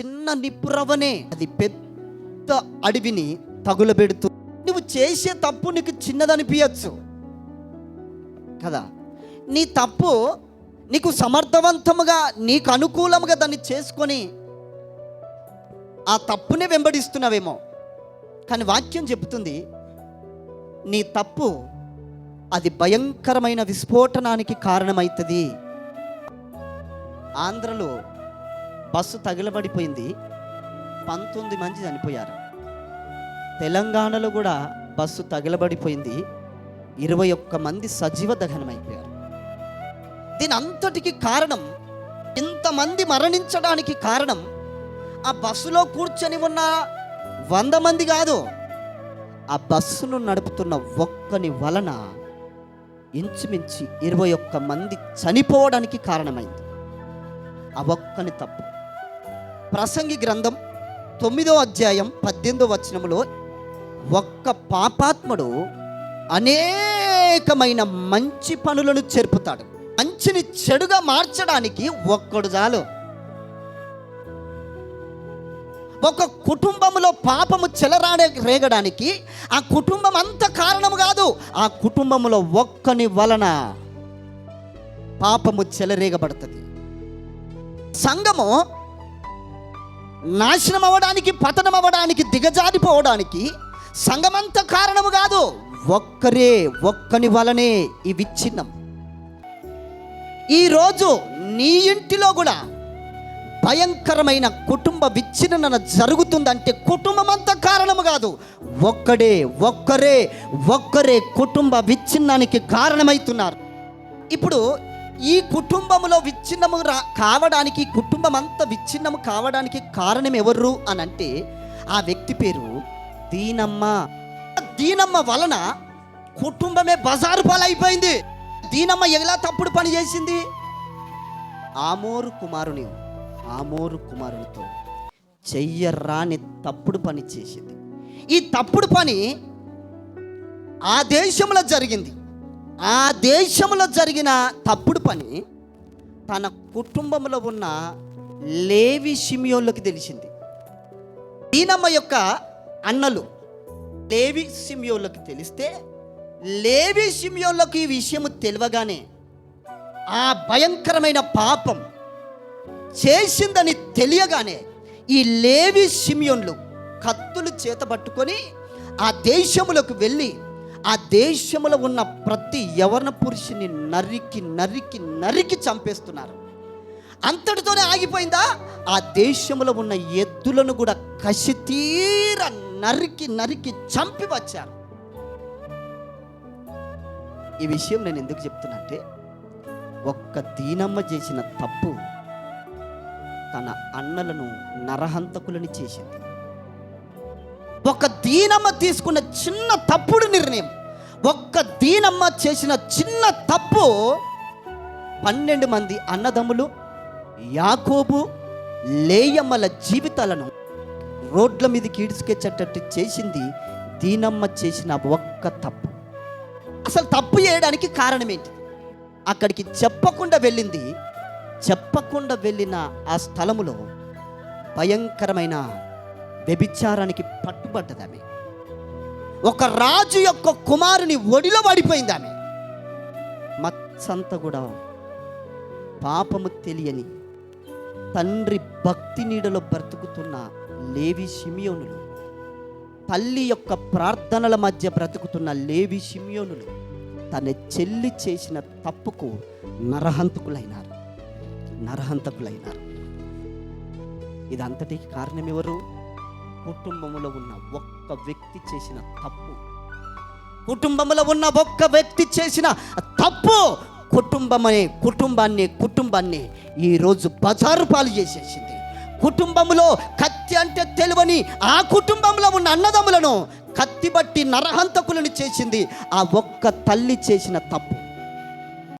చిన్న నిప్పురవ్వనే. అది పెద్ద అడవిని తగులబెడుతూ. నువ్వు చేసే తప్పు నీకు చిన్నదనిపించచ్చు కదా? నీ తప్పు నీకు సమర్థవంతముగా నీకు అనుకూలముగా దాన్ని చేసుకొని ఆ తప్పునే వెంబడిస్తున్నావేమో. కానీ వాక్యం చెబుతుంది నీ తప్పు అది భయంకరమైన విస్ఫోటనానికి కారణమవుతుంది ఆంధ్రలో బస్సు తగిలబడిపోయింది. పంతొమ్మిది మంది చనిపోయారు. తెలంగాణలో కూడా బస్సు తగిలబడిపోయింది. ఇరవై ఒక్క మంది సజీవ దహనమైపోయారు. దీని అంతటికి కారణం ఇంతమంది మరణించడానికి కారణం ఆ బస్సులో కూర్చొని ఉన్న వంద మంది కాదు. ఆ బస్సును నడుపుతున్న ఒక్కని వలన ఇంచుమించి ఇరవై ఒక్క మంది చనిపోవడానికి కారణమైంది. ఆ ఒక్కని తప్పు. ప్రసంగి గ్రంథం తొమ్మిదో అధ్యాయం పద్దెనిమిదో వచనములో ఒక్క పాపాత్ముడు అనేకమైన మంచి పనులను చెరుపుతాడు. మంచిని చెడుగా మార్చడానికి ఒక్కడు చాలు. ఒక కుటుంబంలో పాపము చెలరాడే రేగడానికి ఆ కుటుంబం అంత కారణం కాదు. ఆ కుటుంబంలో ఒక్కని వలన పాపము చెలరేగబడుతుంది. సంఘము నాశనం అవ్వడానికి పతనం అవ్వడానికి దిగజారిపోవడానికి సంఘమంతా కారణము కాదు. ఒక్కరే ఒక్కని వలనే ఈ విచ్ఛిన్నం. ఈరోజు నీ ఇంటిలో కూడా భయంకరమైన కుటుంబ విచ్ఛిన్నన జరుగుతుందంటే కుటుంబం అంతా కారణము కాదు. ఒక్కడే ఒక్కరే ఒక్కరే కుటుంబ విచ్ఛిన్నానికి కారణమవుతున్నారు ఇప్పుడు ఈ కుటుంబంలో విచ్ఛిన్నము రా కావడానికి కుటుంబం అంతా విచ్ఛిన్నము కావడానికి కారణం ఎవరు అని అంటే ఆ వ్యక్తి పేరు దీనమ్మ. దీనమ్మ వలన కుటుంబమే బజారు పాలైపోయింది. దీనమ్మ ఎలా తప్పుడు పని చేసింది? ఆమోరు కుమారుని ఆమోరు కుమారునితో చెయ్యరాని తప్పుడు పని చేసింది. ఈ తప్పుడు పని ఆ దేశంలో జరిగింది. ఆ దేశంలో జరిగిన తప్పుడు పని తన కుటుంబంలో ఉన్న లేవి సిమియోన్లోకి తెలిసింది. ఈనమ్మ యొక్క అన్నలు లేవి సిమియోన్లోకి తెలిస్తే లేవి సిమియోన్లోకి ఈ విషయము తెలియగానే ఆ భయంకరమైన పాపం చేసిందని తెలియగానే ఈ లేవి సిమియోన్లు కత్తులు చేతబట్టుకొని ఆ దేశములకు వెళ్ళి ఆ దేశంలో ఉన్న ప్రతి యవన పురుషుని నరికి నరికి నరికి చంపేస్తున్నారు. అంతటితోనే ఆగిపోయిందా? ఆ దేశంలో ఉన్న ఎద్దులను కూడా కసితీర నరికి నరికి చంపి వచ్చారు. ఈ విషయం నేను ఎందుకు చెప్తున్నంటే ఒక్క దీనమ్మ చేసిన తప్పు తన అన్నలను నరహంతకులని చేసింది. ఒక దీనమ్మ తీసుకున్న చిన్న తప్పుడు నిర్ణయం. ఒక్క దీనమ్మ చేసిన చిన్న తప్పు పన్నెండు మంది అన్నదమ్ములు యాకోబు లేయమ్మల జీవితాలను రోడ్ల మీదకి ఈడ్చుకెచ్చేటట్టు చేసింది దీనమ్మ చేసిన ఒక్క తప్పు. అసలు తప్పు చేయడానికి కారణం ఏంటి? అక్కడికి చెప్పకుండా వెళ్ళింది చెప్పకుండా వెళ్ళిన ఆ స్థలములో భయంకరమైన వ్యభిచారానికి పట్టుబడ్డది ఆమె. ఒక రాజు యొక్క కుమారుని ఒడిలో పడిపోయింది ఆమె. మచ్చంత కూడా పాపము తెలియని తండ్రి భక్తి నీడలో బ్రతుకుతున్న లేవి సిమియోనులు తల్లి యొక్క ప్రార్థనల మధ్య బ్రతుకుతున్న లేవి సిమియోనులు తన చెల్లి చేసిన తప్పుకు నరహంతకులైనారు. నరహంతకులైనారు. ఇదంతటికి కారణం ఎవరు? కుటుంబంలో ఉన్న ఒక్క వ్యక్తి చేసిన తప్పు. కుటుంబంలో ఉన్న ఒక్క వ్యక్తి చేసిన తప్పు కుటుంబమే కుటుంబాన్ని కుటుంబాన్ని ఈరోజు బజారు పాలు చేసేసింది. కుటుంబంలో కత్తి అంటే తెలివని ఆ కుటుంబంలో ఉన్న అన్నదమ్ములను కత్తి బట్టి నరహంతకులను చేసింది ఆ ఒక్క తల్లి చేసిన తప్పు.